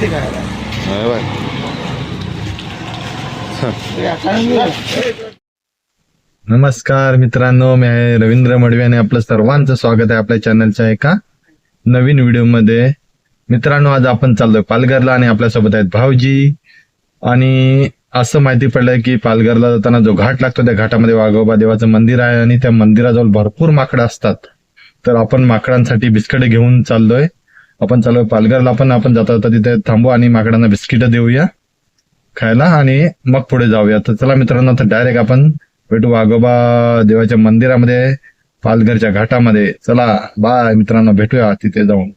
बघ. नमस्कार मित्रांनो मी आहे रवींद्र मडवी आणि आपलं सर्वांचं स्वागत आहे आपल्या चॅनलच्या एका नवीन व्हिडिओमध्ये मित्रांनो आज आपण चाललोय पालघरला आणि आपल्यासोबत आहेत भाऊजी. आणि असं माहिती पडलंय की पालघरला जाताना जो घाट लागतो त्या घाटामध्ये वाघोबा देवाचं मंदिर आहे आणि त्या मंदिराजवळ भरपूर माकडं असतात. तर आपण माकडांसाठी बिस्किट घेऊन चाललोय. आपण चालू पालघरला पण आपण जाता जाता तिथे थांबू आणि माकडांना बिस्किट देऊया खायला आणि मग पुढे जाऊया. तर चला मित्रांनो तर डायरेक्ट आपण भेटू वाघोबा देवाच्या मंदिरामध्ये पालघरच्या घाटामध्ये. चला बाय मित्रांनो भेटूया तिथे जाऊन.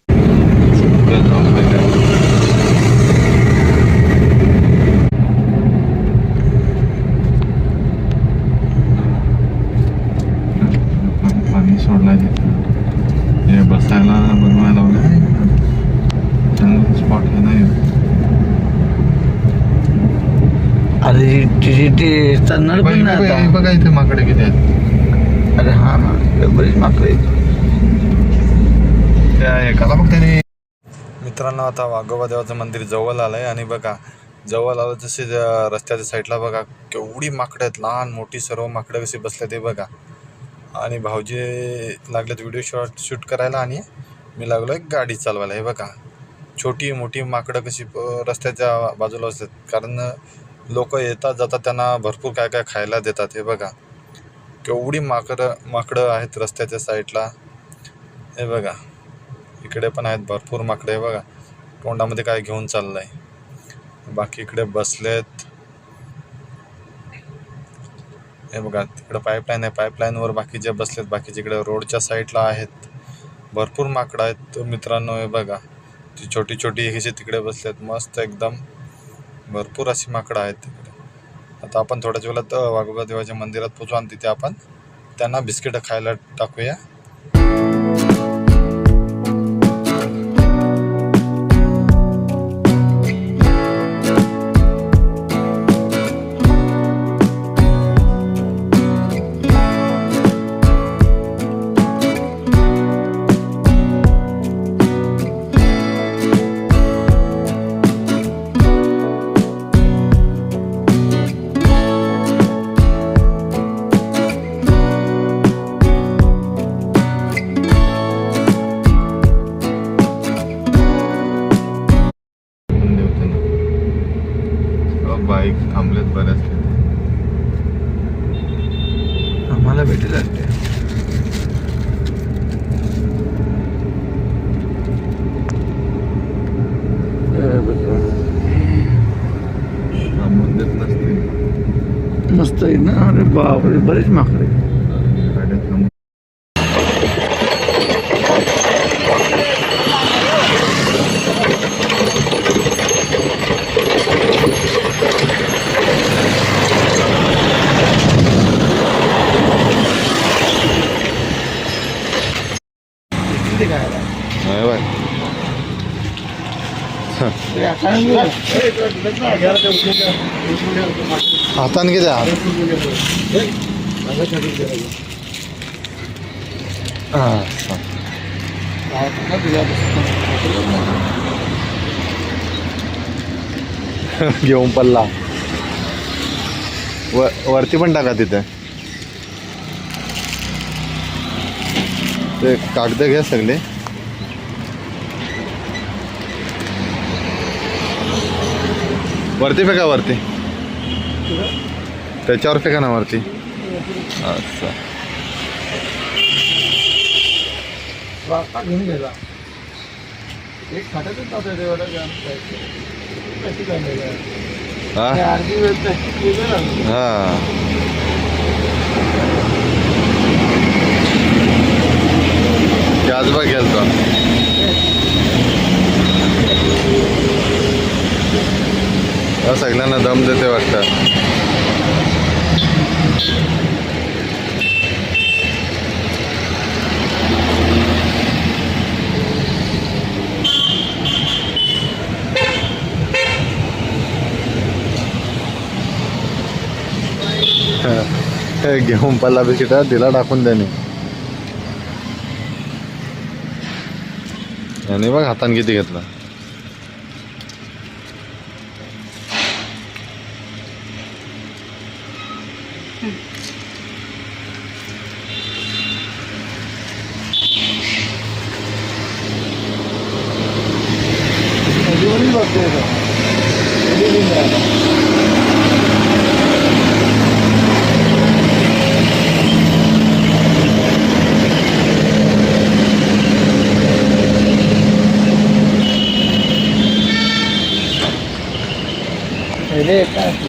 पाणी सोडलाय. हे बसायला बनवायला चांगलं स्पॉट आहे नाही अरे तिथे ते चालणार पण नाही बघा आता. बघा इथे माकडे किती आहेत. अरे हा ना इकडे बरीच माकडे आहेत. त्या एकाला बघ त्याने. मित्रांनो आता वाघोबा देवाचं मंदिर जवळ आलंय आणि बघा जवळ आलं तसे त्या रस्त्याच्या साईडला बघा केवढी माकडं आहेत. लहान मोठी सर्व माकडं कशी बसले ते बघा. आणि भाऊजी लागलेत व्हिडिओ शॉट शूट करायला आणि मी लागलो एक गाडी चालवायला. हे बघा. छोटी मोठी माकडं कशी प- रस्त्याच्या बाजूला असतात. कारण लोक येतात जातात त्यांना भरपूर काय काय खायला देतात. हे बघा. केवढी माकडं माकडं आहेत रस्त्याच्या साईडला. हे बघा. इकडे पण आहेत भरपूर माकडे. हे बघा. तोंडामध्ये काय घेऊन चाललंय. बाकी इकडे बसलेत. हे बघा. तिकडे पाईपलाईन आहे. पाईपलाईनवर बाकीचे बसलेत बाकीचे इकडे रोडच्या साईडला आहेत. भरपूर माकडं आहेत मित्रांनो. हे बघा. ती छोटी छोटी हिचे तिकडे बसलेत मस्त एकदम भरपूर अशी माकडं आहेत तिकडे. आता आपण थोड्याच वेळात वाघोबा देवाच्या मंदिरात पोचू आणि तिथे आपण त्यांना बिस्किटं खायला टाकूया. बाईक थांबलेत बऱ्याच आम्हाला भेटेल वाटते. हे बघा. थांबून देत नसते मस्त आहे ना अरे बापरे बरेच माकडे हातान किती हात घेऊन पल्ला व वरती पण टाका तिथे. ते कागद घ्या सगळे. वरती फेका वरती. त्याच्यावर फेका ना वरती. असं घेऊन गेला एक या सगळ्यांना दम देते वाटतं. हे घेऊन पल्ला बिस्किटा दिला टाकून त्याने आणि बघ हाताने किती घेतला. Ayúdame